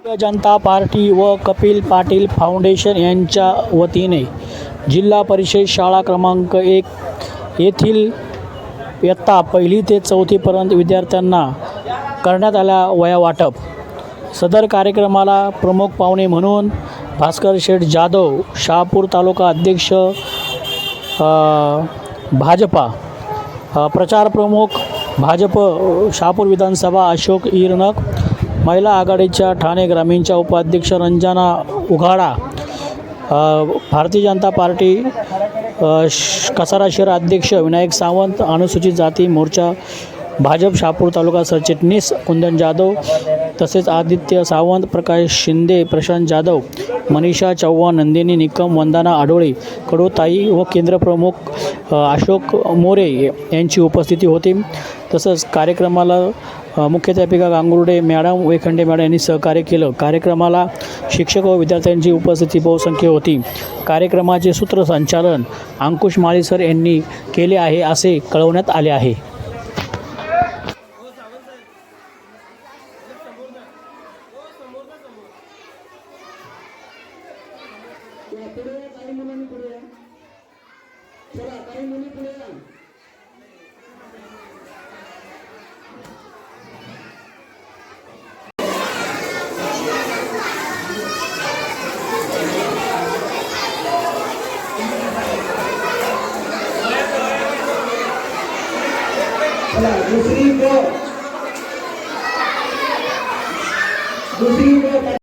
Bharatiya Janata party व Kapil Patil foundation यांच्या वतीने जिल्हा परिषद शाळा क्रमांक एक येथील इयत्ता पहिली ते चौथीपर्यंत विद्यार्थ्यांना करण्यात आल्या वया वाटप सदर कार्यक्रमाला प्रमुख पाहुणे म्हणून भास्कर शेठ जाधव शहापूर तालुका अध्यक्ष भाजपा प्रचार प्रमुख भाजप शहापूर विधानसभा अशोक इरनक महिला आघाडीच्या ठाणे ग्रामीणच्या उपाध्यक्ष रंजना उघाडा भारतीय जनता पार्टी श- कसारा शहर अध्यक्ष विनायक सावंत अनुसूचित जाती मोर्चा भाजप शहापूर तालुका सरचिटणीस कुंदन जाधव तसेच आदित्य सावंत प्रकाश शिंदे प्रशांत जाधव मनीषा चव्हाण नंदिनी निकम वंदना आडोळे कडोताई व केंद्रप्रमुख अशोक मोरे यांची उपस्थिती होती. तसंच कार्यक्रमाला मुख्याध्यापिका गांगुर्डे मॅडम वेखंडे मॅडम यांनी सहकार्य केलं. कार्यक्रमाला शिक्षक व विद्यार्थ्यांची उपस्थिती बहुसंख्य होती. कार्यक्रमाचे सूत्रसंचालन अंकुश माळी सर यांनी केले आहे असे कळवण्यात आले आहे. चला Wala, gusto po. Gusto po.